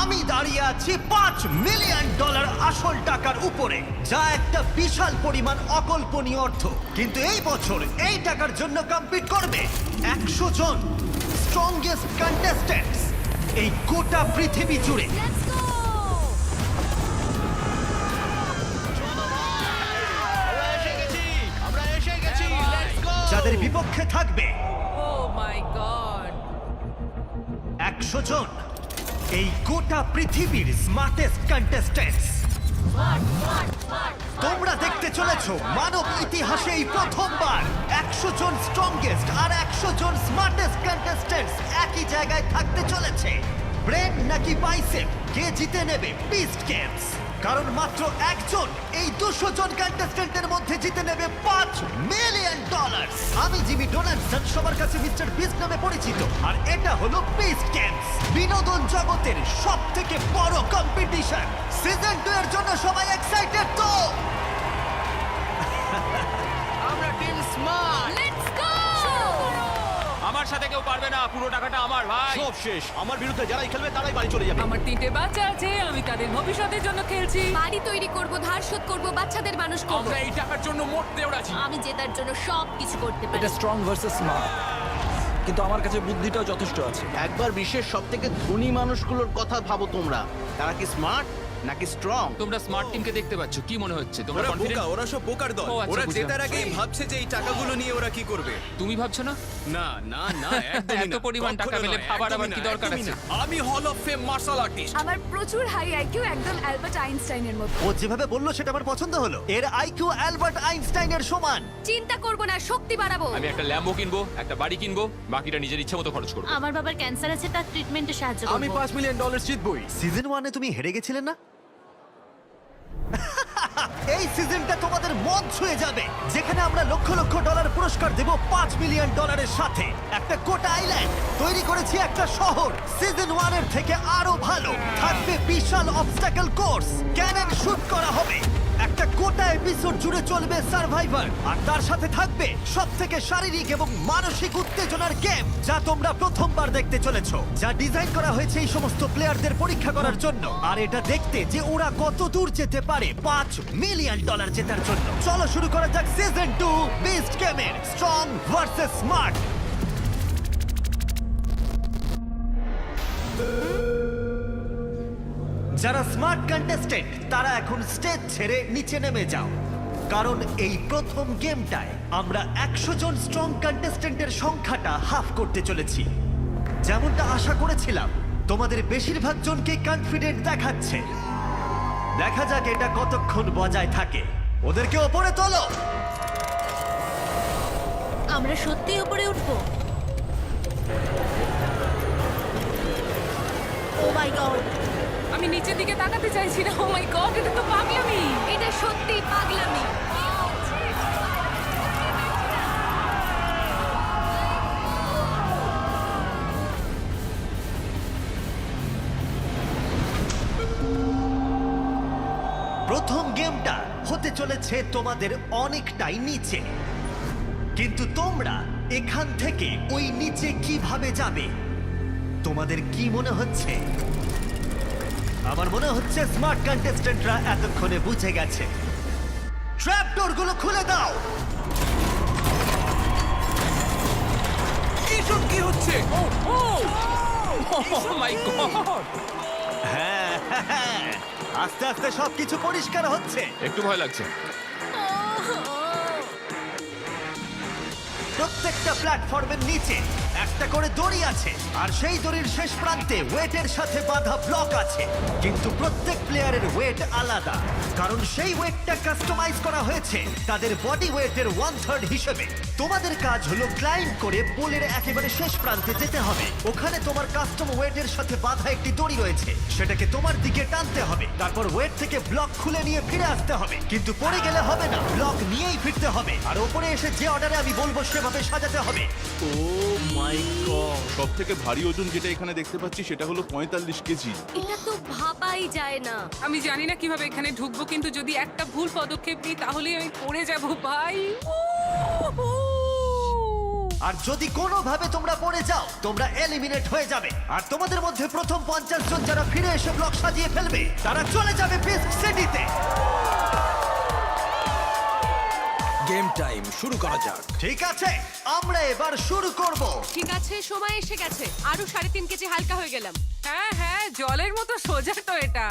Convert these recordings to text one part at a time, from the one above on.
আমি দাঁড়িয়ে আছি পাঁচ মিলিয়ন ডলার আসল টাকার উপরে যা একটা বিশাল পরিমাণ অকল্পনীয় অর্থ। কিন্তু এই বছর এই টাকার জন্য কম্পিট করবে একশো জন স্ট্রংগেস্ট কন্টেস্ট্যান্টস এই গোটা পৃথিবী জুড়ে। আমরা এসে গেছি আমরা এসে গেছি লেটস গো যাদের বিপক্ষে থাকবে ও মাই গড একশো জন। এই গোটা পৃথিবীর স্মার্টেস্ট কন্টেস্টেন্টস তোমরা দেখতে চলেছো মানব ইতিহাসে এই প্রথমবার। একশো জন স্ট্রংগেস্ট আর একশো জন স্মার্টেস্ট কন্টেস্টেন্টস একই জায়গায় থাকতে চলেছে। ব্রেন নাকি বাইসেপ কে জিতে নেবে? বিস্ট গেমস কারণ মাত্র একজন এই দুশো জন কন্টেস্টেন্টের মধ্যে জিতে নেবে পাঁচ মিলিয়ন ডলার আমি জিমি ডোনাল্ডসন, সবার কাছে মিস্টার বিস্ট নামে পরিচিত। আর এটা হলো বিস্ট গেমস বিনোদন জগতের সব থেকে বড় কম্পিটিশন সিজন টু এর জন্য সবাই এক্সাইটেড তো? সাথে না পুরো টাকাটা আমার ভাই। সব শেষ। আমার বিরুদ্ধে যারাই খেলবে তারাই বাড়ি চলে যাবে। আমার তিনটে বাচ্চা আছে আমি তাদের ভবিষ্যতের জন্য খেলছি। বাড়ি তৈরি করব ধার শোধ করব বাচ্চাদের মানুষ করব। আমরা এই টাকার জন্য মোট দেওড়াছি আমি জেতার জন্য সব কিছু করতে পারি। এটা স্ট্রং ভার্সেস স্মার্ট কিন্তু আমার কাছে বুদ্ধিটাও যথেষ্ট আছে। একবার বিশ্বের সব থেকে ধনী মানুষগুলোর কথা ভাবো তোমরা। তারা কি স্মার্ট নাকি স্ট্রং তোমরা স্মার্ট টিমকে দেখতে পাচ্ছ কি মনে হচ্ছে? তোমরা ওরা কনফিডেন্ট ওরা সব বোকার দল। ও, আচ্ছা, ওরা বুঝলাম। জেতার আগেই ভাবছে যে এই টাকাগুলো নিয়ে ওরা কি করবে। তুমি ভাবছ না? না না না একদমই এত না। পরিমাণ টাকা কখনো পেলে নয়, ভাবার একদমই আবার কি না, দরকার একদমই আছে? না। আমি hall of fame martial artist আমার প্রচুর হাই আইকিউ একদম অ্যালবার্ট আইনস্টাইনের মতো। ও যেভাবে বলল সেটা আমার পছন্দ হলো। এর আইকিউ অ্যালবার্ট আইনস্টাইনের সমান। চিন্তা করব না শক্তি বাড়াবো। আমি একটা ল্যাম্বো কিনবো একটা বাড়ি কিনবো বাকিটা নিজের ইচ্ছে মতো খরচ করব। আমার বাবার ক্যান্সার আছে তার ট্রিটমেন্টে সাহায্য করব। আমি পাঁচ মিলিয়ন ডলার জিতবই। সিজন ওয়ানে তুমি হেরে গেছিলে না? এই সিজনটা তোমাদের মন ছুঁয়ে যাবে। যেখানে আমরা লক্ষ লক্ষ ডলার পুরস্কার দেব পাঁচ মিলিয়ন ডলারের সাথে। একটা কোটা আইল্যান্ড তৈরি করেছি একটা শহর। সিজন ওয়ানের থেকে আরও ভালো। থাকবে বিশাল অবস্টাকেল কোর্স ক্যানন শুট করা হবে। একটা গোটা এপিসোড জুড়ে চলবে সার্ভাইভার আর তার সাথে থাকবে সব থেকে শারীরিক এবং মানসিক উত্তেজনার গেম যা তোমরা প্রথমবার দেখতে চলেছো। যা ডিজাইন করা হয়েছে এই সমস্ত প্লেয়ারদের পরীক্ষা করার জন্য। আর এটা দেখতে যে ওরা কত দূর যেতে পারে, পাঁচ মিলিয়ন ডলার জেতার জন্য। চলো শুরু করা যাক সিজন টু বিস্ট গেমের স্ট্রং ভার্সেস স্মার্ট যারা স্মার্ট কন্টেস্টেন্ট তারা এখন স্টেজ ছেড়ে নিচে নেমে যাও। কারণ এই প্রথম গেমটায় আমরা একশো জন স্ট্রং কন্টেস্টেন্টের সংখ্যাটা হাফ করতে চলেছি। যেমনটা আশা করেছিলাম, তোমাদের বেশিরভাগ জনকে কনফিডেন্ট দেখাচ্ছে। দেখা যাক এটা কতক্ষণ বজায় থাকে। ওদেরকে ওপরে তোলো! আমরা সত্যি উপরে উঠবো। ও মাই গড আমি নিচের দিকে তাকাতে চাইছি না ও মাই গড এটা তো পাগলামি। এটা সত্যি পাগলামি। প্রথম গেমটা হতে চলেছে তোমাদের অনেকটাই নিচে। কিন্তু তোমরা এখান থেকে ওই নিচে কীভাবে যাবে? তোমাদের কি মনে হচ্ছে? আমার মনে হচ্ছে স্মার্ট কন্টেস্টেন্টরা এতক্ষণে বুঝে গেছে। ট্র্যাপগুলো খুলে দাও! এসব কি হচ্ছে? ও মাই গড হ্যাঁ হ্যাঁ, আস্তে আস্তে সবকিছু পরিষ্কার হচ্ছে। একটু ভয় লাগছে। প্রত্যেকটা প্ল্যাটফর্মের নিচে। একটা করে দড়ি আছে, আর সেই দড়ির শেষ প্রান্তে ওয়েটের সাথে বাঁধা ব্লক আছে। কিন্তু প্রত্যেক প্লেয়ারের ওয়েট আলাদা। কারণ সেই ওয়েটটা কাস্টমাইজ করা হয়েছে তাদের বডি ওয়েটের ওয়ান থার্ড হিসেবে। তোমাদের কাজ হলো ক্লাইম্ব করে পোলের একেবারে শেষ প্রান্তে যেতে হবে। ওখানে তোমার কাস্টম ওয়েটের সাথে বাঁধা একটি দড়ি রয়েছে। সেটাকে তোমার দিকে টানতে হবে। তারপর ওয়েট থেকে ব্লক খুলে নিয়ে ফিরে আসতে হবে। কিন্তু পড়ে গেলে হবে না। ব্লক নিয়েই ফিরতে হবে। আর ওপরে এসে যে অর্ডারে আমি বলব সেভাবে সাজাতে হবে। Oh my god. সব থেকে ভারী ওজন যেটা এখানে দেখতে পাচ্ছি সেটা হলো পঁয়তাল্লিশ কেজি। এটা তো ভাবাই যায় না। আমি জানি না কীভাবে এখানে ঢুকবো কিন্তু যদি একটা ভুল পদক্ষেপ নিই তাহলে আমি পড়ে যাব ভাই। আর যদি কোনোভাবে তোমরা পড়ে যাও তোমরা এলিমিনেট হয়ে যাবে। আর তোমাদের মধ্যে প্রথম পঞ্চাশ জন যারা ফিরে এসে ব্লক সাজিয়ে ফেলবে তারা চলে যাবে পিস্ক সিটিতে গেম টাইম শুরু করা যাক। ঠিক আছে আমরা এবার শুরু করব। ঠিক আছে সময় এসে গেছে। আরও সাড়ে তিন কেজি হালকা হয়ে গেলাম। হ্যাঁ হ্যাঁ জলের মতো সোজা তো এটা।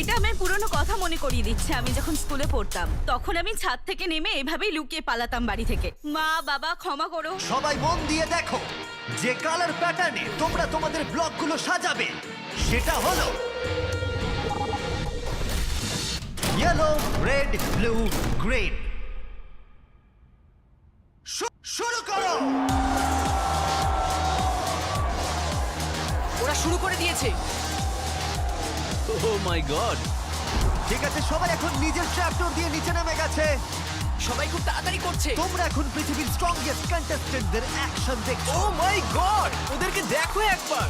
এটা আমার পুরনো কথা মনে করিয়ে দিচ্ছে আমি যখন স্কুলে পড়তাম। তখন আমি ছাদ থেকে নেমে এভাবেই লুকিয়ে পালাতাম বাড়ি থেকে। মা বাবা ক্ষমা করো। সবাই মন দিয়ে দেখো যে কালার প্যাটার্নে তোমরা তোমাদের ব্লকগুলো সাজাবে সেটা হলো ইয়েলো রেড ব্লু গ্রিন দিয়েছে ও মাই গড ঠিক আছে সবাই এখন নিজের ট্র্যাক্টর দিয়ে নিচে নেমে গেছে। সবাই খুব তাড়াতাড়ি করছে। তোমরা এখন পৃথিবীর স্ট্রংগেস্ট কন্টেস্টেন্টদের অ্যাকশন দেখছ। ও মাই গড ওদেরকে দেখো একবার।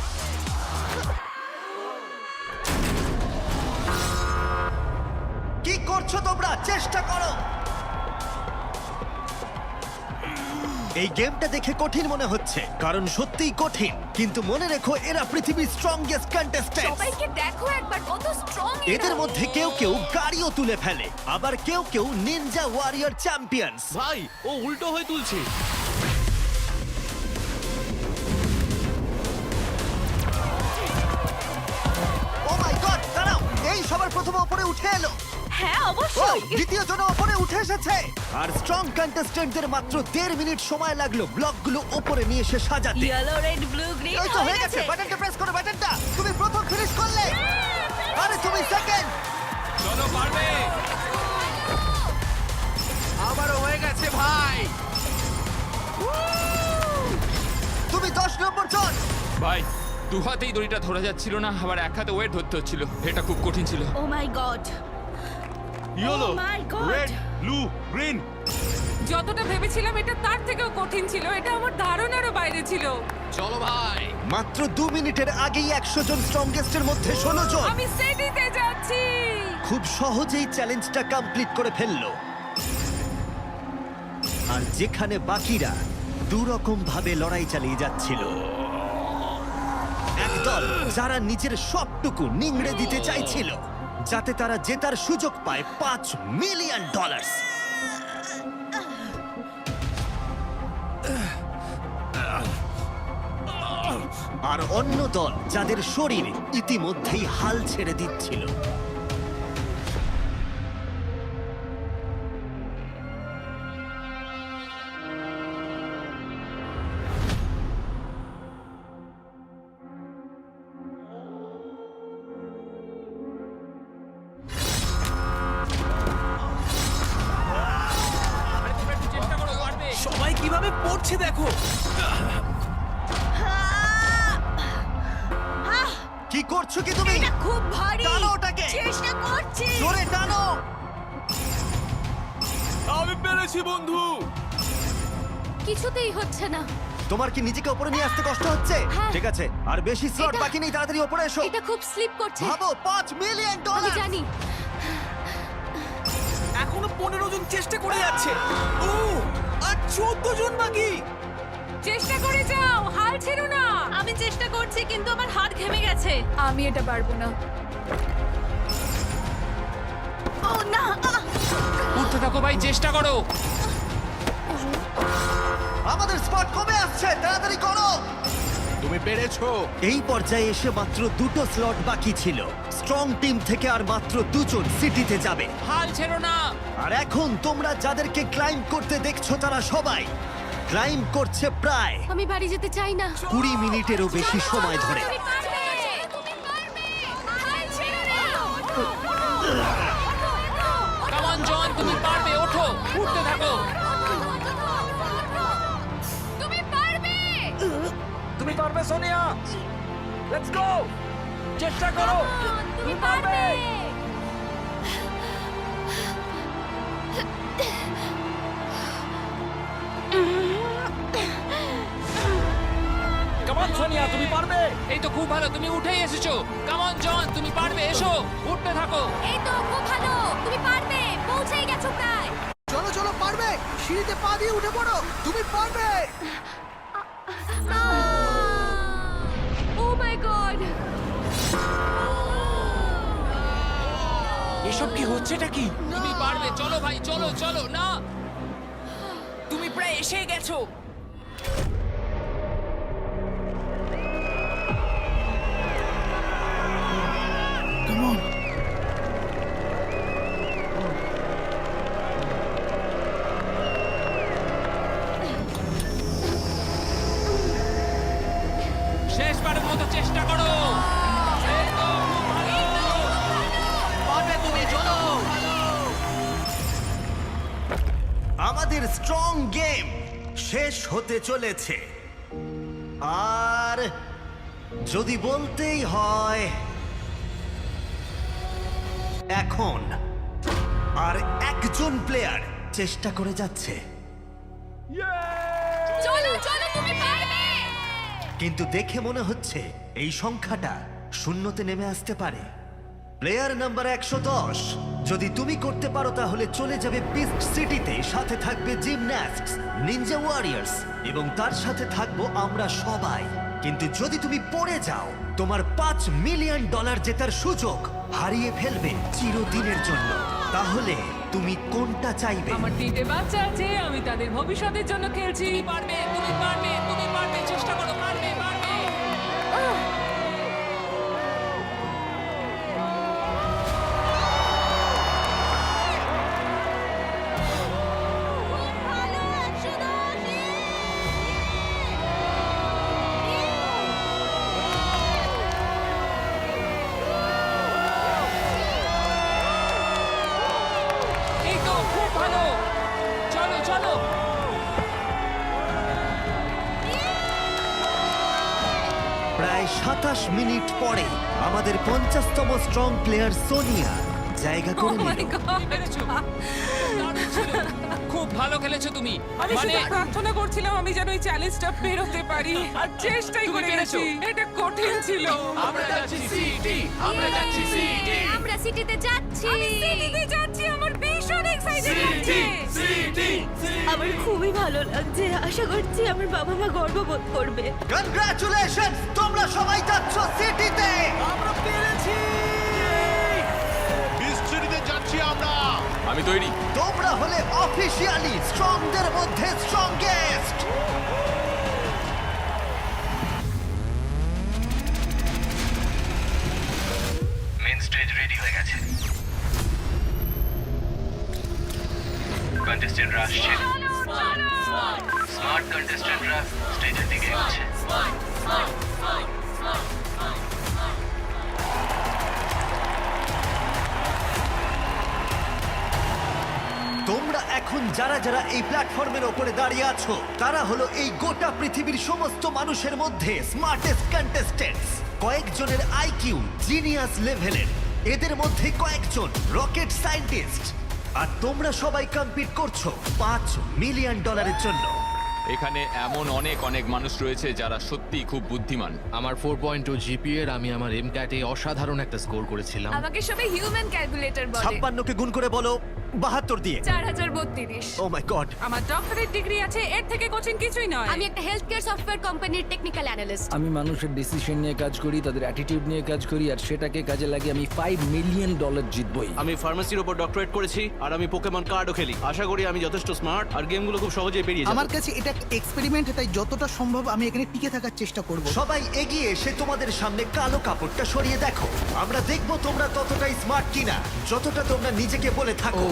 কি করছ তোমরা? চেষ্টা করো। এই গেমটা দেখে কঠিন মনে হচ্ছে কারণ সত্যিই কঠিন। কিন্তু মনে রেখো এরা পৃথিবীর স্ট্রংগেস্ট কন্টেস্ট্যান্ট সবাইকে দেখো একবার কত স্ট্রং এদের মধ্যে কেউ কেউ গাড়িও তুলে ফেলে আবার কেউ কেউ নিনজা ওয়ারিয়র চ্যাম্পিয়ন্স ভাই ও উল্টো হয়ে তুলছে। ও মাই গড দাঁড়াও এই সবার প্রথমে উপরে উঠে এলো। হ্যাঁ অবশ্যই। দ্বিতীয় জন উপরে উঠে এসেছে। আর স্ট্রং কন্টেস্টেন্টদের মাত্র দেড় মিনিট সময় লাগল ব্লকগুলো উপরে নিয়ে এসে সাজাতে। ইয়েলো রেড ব্লু গ্রিন এই তো হয়ে গেছে। বাটনটা প্রেস করো বাটনটা তুমি প্রথম ফিনিশ করলে। আরে তুমি সেকেন্ড চলো পারবে। আমারও হয়ে গেছে ভাই। তুমি দশ নম্বর জন। ভাই দু হাতেই দড়িটা ধরা যাচ্ছিল না আবার এক হাতে ওয়েট ধরতে হচ্ছিল। এটা খুব কঠিন ছিল। ও my god yellow! Red blue green যতটা ভেবেছিলাম এটা তার থেকেও কঠিন ছিল এটা আমার ধারণারও বাইরে ছিল। চলো ভাই। মাত্র দু মিনিটের আগেই একশো জন স্ট্রংগেস্টের মধ্যে ষোলো জন। আমি সেটিতে যাচ্ছি। খুব সহজেই চ্যালেঞ্জটা কমপ্লিট করে ফেলল। আর যেখানে বাকিরা দু রকম ভাবে লড়াই চালিয়ে যাচ্ছিল একদল যারা নিজের সবটুকু নিংড়ে দিতে চাইছিল। যাতে তারা জেতার সুযোগ পায় পাঁচ মিলিয়ন ডলার আর অন্য দল যাদের শরীর ইতিমধ্যেই হাল ছেড়ে দিচ্ছিল। পড়ছে দেখো। কি করছ কি তুমি? এটা খুব ভারী। টানো ওটাকে। চেষ্টা করছি। জোরে টানো। আমি পেরেছি বন্ধু। কিছুতেই হচ্ছে না। তোমার কি নিজেকে উপরে নিয়ে আসতে কষ্ট হচ্ছে? হ্যাঁ। ঠিক আছে আর বেশি স্লট এটা- বাকি নেই তাড়াতাড়ি উপরে এসো। এটা খুব স্লিপ করছে। ভাবো পাঁচ মিলিয়ন আমি ডলার জানি। এখনও পনেরো জন চেষ্টা করে যাচ্ছে। ও! চোদ্দ জন বাকি। চেষ্টা করে যাও হাল ছেড়ো না। আমি চেষ্টা করছি কিন্তু আমার হাত ঘেমে গেছে। আমি এটা পারব না। ও না আহ! উঠতে থাকো ভাই চেষ্টা করো। আমাদের স্পট কমে আসছে তাড়াতাড়ি করো। তুমি পেরেছ। এই পর্যায়ে এসে মাত্র দুটো স্লট বাকি ছিল। স্ট্রং টিম থেকে আর মাত্র দুজন সিটিতে যাবে। হাল ছেড়ো না। আর এখন তোমরা যাদেরকে ক্লাইম্ব করতে দেখছ তারা সবাই ক্লাইম্ব করছে প্রায় আমি বাড়ি যেতে চাই না। কুড়ি মিনিটেরও বেশি সময় ধরে। জন তুমি পারবে! ওঠো উঠতে থাকো। তুমি পারবে! তুমি পারবে সোনিয়া। লেটস গো চেষ্টা করো। তুমি পারবে! সোনিয়া তুমি পারবে? এই তো খুব ভালো তুমি উঠেই এসেছ। কামন জন তুমি পারবে এসো উঠতে থাকো। এই তো খুব ভালো তুমি পারবে পৌঁছেই গেছো প্রায়। চলো চলো পারবে। সিঁড়িতে পা দিয়ে উঠে পড়ো তুমি পারবে। ও মাই গড এসব কি হচ্ছেটা কি? তুমি পারবে চলো ভাই চলো চলো না। তুমি প্রায় এসে গেছো। আমাদের স্ট্রং গেম শেষ হতে চলেছে। আর যদি বলতেই হয় এখন আর একজন প্লেয়ার চেষ্টা করে যাচ্ছে। চলো চলো তুমি পারবে! কিন্তু দেখে মনে হচ্ছে এই সংখ্যাটা শূন্যতে নেমে আসতে পারে। প্লেয়ার নাম্বার একশো দশ। যদি তুমি করতে পারো তাহলে চলে যাবে পিস্ট সিটিতে। সাথে থাকবে জিমন্যাস্ট নিনজা ওয়ারিয়ার্স, এবং তার সাথে থাকব আমরা সবাই। কিন্তু যদি তুমি পড়ে যাও, তোমার পাঁচ মিলিয়ন ডলার জেতার সুযোগ হারিয়ে ফেলবে চিরদিনের জন্য। তাহলে তুমি কোনটা চাইবে? আমার তিনটে বাচ্চা আছে, আমি তাদের ভবিষ্যতের জন্য খেলছি। পারবে, তুমি পারবে তুমি পারবে, চেষ্টা করো খুব ভালো চলো চলো। প্রায় সাতাশ মিনিট পরে আমাদের পঞ্চাশতম স্ট্রং প্লেয়ার সোনিয়া জায়গা করে নিল। দারুণ ছিল। খুব ভালো খেলেছো তুমি। আমি মানে শুধু প্রার্থনা করছিলাম আমি যেন এই চ্যালেঞ্জটা পেরোতে পারি। আর চেষ্টাই করে। গেছি। এটা কঠিন ছিল। আমরা যাচ্ছি সিটি আমরা যাচ্ছি সিটি আমরা সিটিতে যাচ্ছি। আমি সিটিতে যাচ্ছি। আমার খুবই ভালো লাগছে। আশা করছি আমার বাবা মা গর্ববোধ করবে। কনগ্রাচুলেশন তোমরা সবাই যাচ্ছ সিটিতে আমরা পেরেছি। বিস্তৃতিতে যাচ্ছি আমরা। আমি তৈরি। তোমরা হলে অফিসিয়ালি স্ট্রংদের মধ্যে স্ট্রংগেস্ট কন্টেস্টেন্টরা আসছে স্মার্ট কন্টেস্টেন্টরা স্টেজের দিকে এগোচ্ছে। তোমরা এখন যারা যারা এই প্ল্যাটফর্মের ওপরে দাঁড়িয়ে আছো, তারা হলো এই গোটা পৃথিবীর সমস্ত মানুষের মধ্যে স্মার্টেস্ট কন্টেস্টেন্টস কয়েকজনের আইকিউ জিনিয়াস লেভেলের এদের মধ্যে কয়েকজন রকেট সায়েন্টিস্ট আর তোমরা সবাই কম্পিট করছ পাঁচ মিলিয়ন ডলারের জন্য। এখানে এমন অনেক অনেক মানুষ রয়েছে যারা সত্যি খুব বুদ্ধিমান। আমার ফোর পয়েন্ট টু জিপিএর আমি আমার এম ক্যাটে অসাধারণ একটা স্কোর করেছিলাম। আমাকে সবাই হিউম্যান ক্যালকুলেটর বলে। ছাপ্পান্নকে গুণ করে বলো। বাহাত্তর দিয়ে। চার হাজার বত্রিশ। ও মাই গড আমার ডক্টরেট ডিগ্রি আছে এর থেকে কোচিং কিছুই নয়। আমি একটা হেলথ কেয়ার সফটওয়্যার কোম্পানির টেকনিক্যাল অ্যানালিস্ট আমি মানুষের ডিসিশন নিয়ে কাজ করি তাদের অ্যাটিটিউড নিয়ে কাজ করি আর সেটাকে কাজে লাগিয়ে আমি ফাইভ মিলিয়ন ডলার জিতবই। আমি ফার্মাসির উপর ডক্টরেট করেছি আর আমি পোকেমন কার্ডও খেলি। আশা করি আমি যথেষ্ট স্মার্ট আর গেমগুলো খুব সহজেই পেরিয়ে যাব। আমার কাছে এটা একটা এক্সপেরিমেন্ট তাই যতটা সম্ভব আমি এখানে টিকে থাকার চেষ্টা করব। সবাই এগিয়ে এসে তোমাদের সামনে কালো কাপড়টা সরিয়ে দেখো। আমরা দেখব তোমরা ততটাই স্মার্ট কিনা যতটা তোমরা নিজেকে বলে থাকো।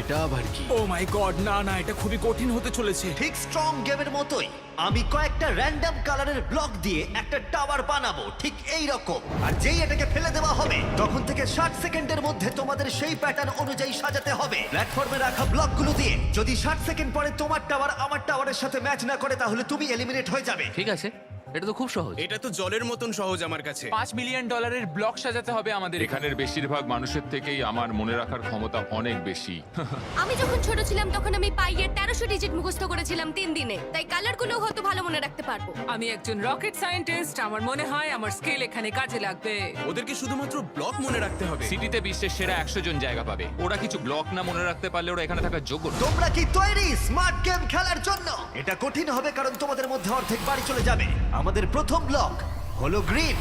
এটা আবার কি? ও মাই গড না না এটা খুবই কঠিন হতে চলেছে। ঠিক স্ট্রং গেমের মতোই আমি কয়েকটা র্যান্ডম কালারের ব্লক দিয়ে একটা টাওয়ার বানাবো ঠিক এই রকম আর যেই এটাকে ফেলে দেওয়া হবে তখন থেকে ষাট সেকেন্ডের মধ্যে তোমাদের সেই প্যাটার্ন অনুযায়ী সাজাতে হবে। প্ল্যাটফর্মে রাখা ব্লকগুলো দিয়ে যদি ষাট সেকেন্ড পরে তোমার টাওয়ার আমার টাওয়ারের সাথে ম্যাচ না করে তাহলে তুমি এলিমিনেট হয়ে যাবে। ঠিক আছে। এটা তো খুব সহজ। এটা তো জলের মতন সহজ আমার কাছে। পাঁচ মিলিয়ন ডলারের ব্লক সাজাতে হবে আমাদের। এখানের বেশিরভাগ মানুষের থেকেই আমার মনে রাখার ক্ষমতা অনেক বেশি। আমি যখন ছোট ছিলাম তখন আমি পাইয়ের তেরোশো ডিজিট মুখস্থ করেছিলাম তিন দিনে। তাই কালারগুলো হয়তো ভালো মনে রাখতে পারব। আমি একজন রকেট সায়েন্টিস্ট আমার মনে হয় আমার স্কেল এখানে কাজে লাগবে। ওদেরকে শুধুমাত্র ব্লক মনে রাখতে হবে। সিটিতে বিশ্বের সেরা একশো জন জায়গা পাবে। ওরা কিছু ব্লক না মনে রাখতে পারলে ওরা এখানে থাকার যোগ্য না। তোমরা কি তৈরি স্মার্ট গেম খেলার জন্য? এটা কঠিন হবে কারণ তোমাদের মধ্যে অর্ধেক বাড়ি চলে যাবে। আমাদের প্রথম ব্লক হলো green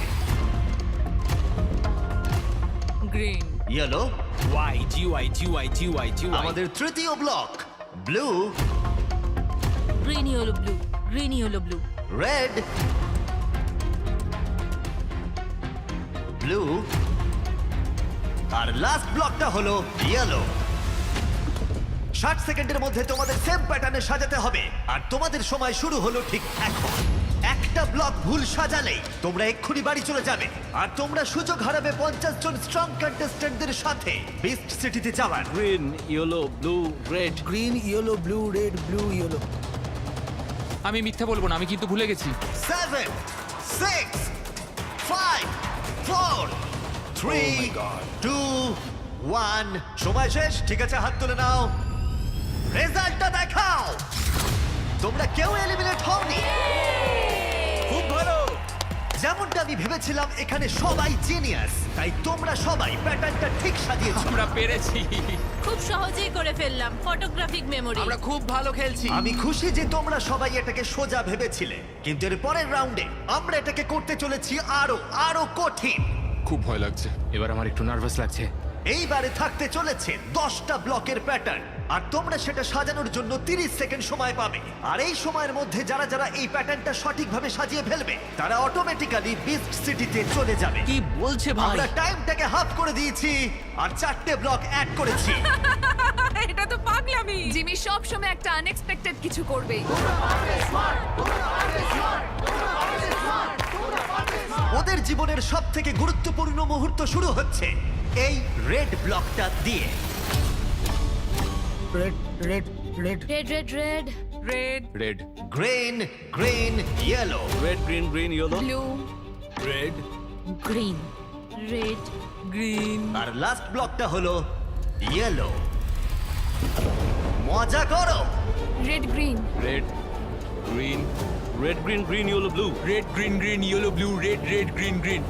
green yellow Y G Y G Y G Y G আমাদের তৃতীয় block blue green yellow blue green yellow blue red blue আর লাস্ট ব্লকটা হলো ইয়েলো ষাট সেকেন্ডের মধ্যে তোমাদের সেম প্যাটার্নে সাজাতে হবে। আর তোমাদের সময় শুরু হলো ঠিক এখন। একটা ব্লক ভুল সাজালেই তোমরা এক্ষুনি বাড়ি চলে যাবে। আর তোমরা সুযোগ হারাবে পঞ্চাশ জন স্ট্রং কন্টেস্টেন্টদের সাথে। বেস্ট সিটিতে যাওয়ার। Green yellow blue red green yellow blue red blue yellow আমি মিথ্যা বলব না আমি কিন্তু ভুলে গেছি। Seven six five four three two one সময় শেষ? ঠিক আছে হাত তুলে নাও। রেজাল্টটা দেখাও। তোমরা কেউ এলিমিনেট হওনি। যেমনটা আমি ভেবেছিলাম এখানে সবাই জিনিয়াস তাই তোমরা সবাই প্যাটার্নটা ঠিক সাজিয়েছো। আমরা পেরেছি। খুব সহজেই করে ফেললাম ফটোগ্রাফিক মেমোরি আমরা খুব ভালো খেলছি। আমি খুশি যে তোমরা সবাই এটাকে সোজা ভেবেছিলে। কিন্তু এর পরের রাউন্ডে আমরা এটাকে করতে চলেছি আরও আরও কঠিন। খুব ভয় লাগছে। এবার আমার একটু নার্ভাস লাগছে। এইবারে থাকতে চলেছে দশটা ব্লকের প্যাটার্ন আর তোমরা সেটা সাজানোর জন্য 30 সেকেন্ড সময় পাবে। আর এই সময়ের মধ্যে যারা যারা এই প্যাটার্নটা সঠিকভাবে সাজিয়ে ফেলবে তারা অটোমেটিক্যালি বিস্ট সিটিতে চলে যাবে। কি বলছে ভাই? আমরা টাইমটাকে হাফ করে দিয়েছি আর চারটে ব্লক অ্যাড করেছি। এটা তো পাগলামি। জিমি সব সময় একটা আনএক্সপেক্টেড কিছু করবেই ওদের জীবনের সব থেকে গুরুত্বপূর্ণ মুহূর্ত শুরু হচ্ছে। এই রেড ব্লকটা দিয়ে। Red red red red red red red red green green yellow red green green yellow blue red green red green আর লাস্ট ব্লকটা হলো ইয়েলো মজা করো। Red green red green red green green yellow blue red green green yellow blue red red green green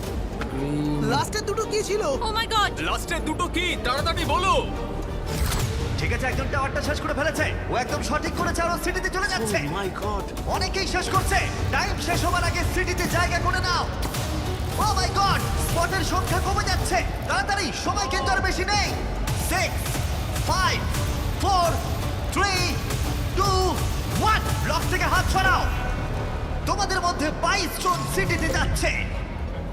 লাস্টের দুটো কি ছিল? Oh my god লাস্টের দুটো কি? তাড়াতাড়ি বলো। ঠিক আছে একজন টাওয়ারটা শেষ করে ফেলেছে। ও একদম সঠিক করেছে আর সিটিতে চলে যাচ্ছে। মাই গড অনেকেই শেষ করছে। টাইম শেষ হবার আগে সিটিতে জায়গা করে নাও। ও মাই গড স্পটের সংখ্যা কমে যাচ্ছে। তাড়াতাড়ি সময় কিন্তু আর বেশি নেই। Six five four three two one block থেকে হাত ছড়াও তোমাদের মধ্যে বাইশ জন সিটিতে যাচ্ছে।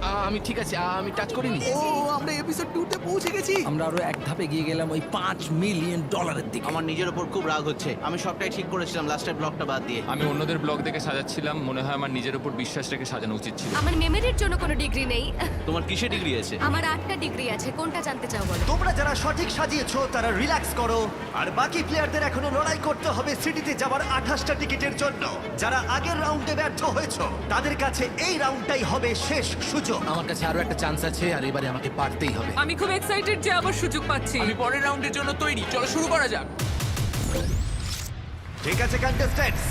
আমি ঠিক আছে আমি টাচ করিনি। ও আমরা এপিসোড টুতে পৌঁছে গেছি। আমরা আরও এক ধাপে গিয়ে গেলাম ওই পাঁচ মিলিয়ন ডলারের দিকে। আমার নিজের ওপর খুব রাগ হচ্ছে। আমি সবটাই ঠিক করেছিলাম লাস্টের ব্লকটা বাদ দিয়ে। আমি অন্যদের ব্লগ দেখে সাজাচ্ছিলাম মনে হয় আমার নিজের উপর বিশ্বাস রেখে সাজানো উচিত ছিল। আমার মেমোরির জন্য কোনো ডিগ্রি নেই। তোমার কিসে ডিগ্রি আছে? আমার আটটা ডিগ্রি আছে কোনটা জানতে চাও বলো? তোমরা যারা সঠিক সাজিয়েছো তারা রিল্যাক্স করো। আর বাকি প্লেয়ারদের এখনও লড়াই করতে হবে সিটিতে যাওয়ার আঠাশটা টিকিটের জন্য। যারা আগের রাউন্ডে ব্যর্থ হয়েছো তাদের কাছে এই রাউন্ডটাই হবে শেষ সুযোগ। আমার কাছে আরও একটা চান্স আছে আর এবারে আমাকে পারতেই হবে। আমি খুব এক্সাইটেড যে আবার সুযোগ পাচ্ছি। আমি পরের রাউন্ডের জন্য তৈরি। চলো শুরু করা যাক। ঠিক আছে কন্টেস্ট্যান্টস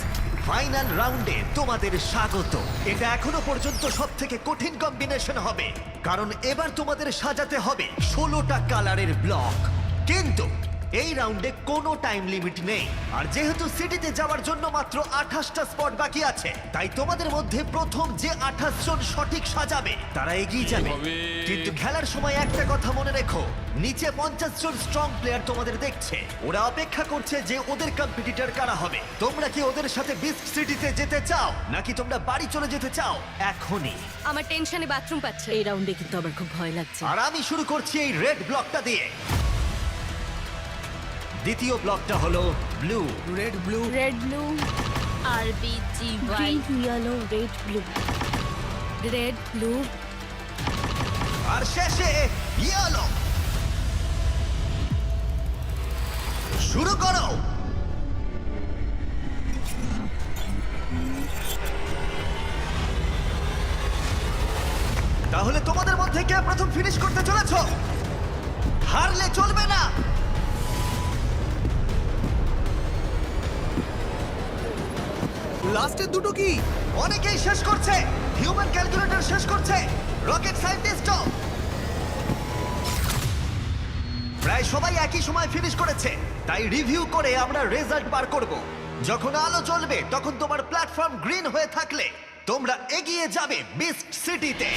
ফাইনাল রাউন্ডে তোমাদের স্বাগত। এটা এখনও পর্যন্ত সব থেকে কঠিন কম্বিনেশন হবে। কারণ এবার তোমাদের সাজাতে হবে ষোলোটা কালারের ব্লক কিন্তু এই রাউন্ডে কোনো টাইম লিমিট নেই। আর যেহেতু সিটিতে যাওয়ার জন্য মাত্র আঠাশটা স্পট বাকি আছে তাই তোমাদের মধ্যে প্রথম যে আঠাশ জন সঠিক সাজাবে তারা এগিয়ে যাবে। কিন্তু খেলার সময় একটা কথা মনে রেখো নিচে পঞ্চাশ জন স্ট্রং প্লেয়ার তোমাদের দেখছে। ওরা অপেক্ষা করছে যে ওদের কম্পিটিটর কারা হবে। তোমরা কি ওদের সাথে বিস্ট সিটিতে যেতে চাও নাকি তোমরা বাড়ি চলে যেতে চাও? এখনই। আমার টেনশনে বাথরুম পাচ্ছে। এই রাউন্ডে কিন্তু আমার খুব ভয় লাগছে। আর আমি শুরু করছি এই রেড ব্লকটা দিয়ে। দ্বিতীয় ব্লকটা হলো blue red blue red blue আর B G Y yellow red blue red blue আর শেষে ইয়েলো শুরু করো। তাহলে তোমাদের মধ্যে কে প্রথম ফিনিশ করতে চলেছো? হারলে চলবে না। লাস্টের দুটো কি? অনেকেই শেষ করছে। হিউম্যান ক্যালকুলেটর শেষ করছে। রকেট সায়েন্টিস্টও প্রায় সবাই একই সময় ফিনিশ করেছে। তাই রিভিউ করে আমরা রেজাল্ট বার করব। যখন আলো জ্বলবে, তখন তোমার প্ল্যাটফর্ম গ্রিন হয়ে থাকলে তোমরা এগিয়ে যাবে বেস্ট সিটিতে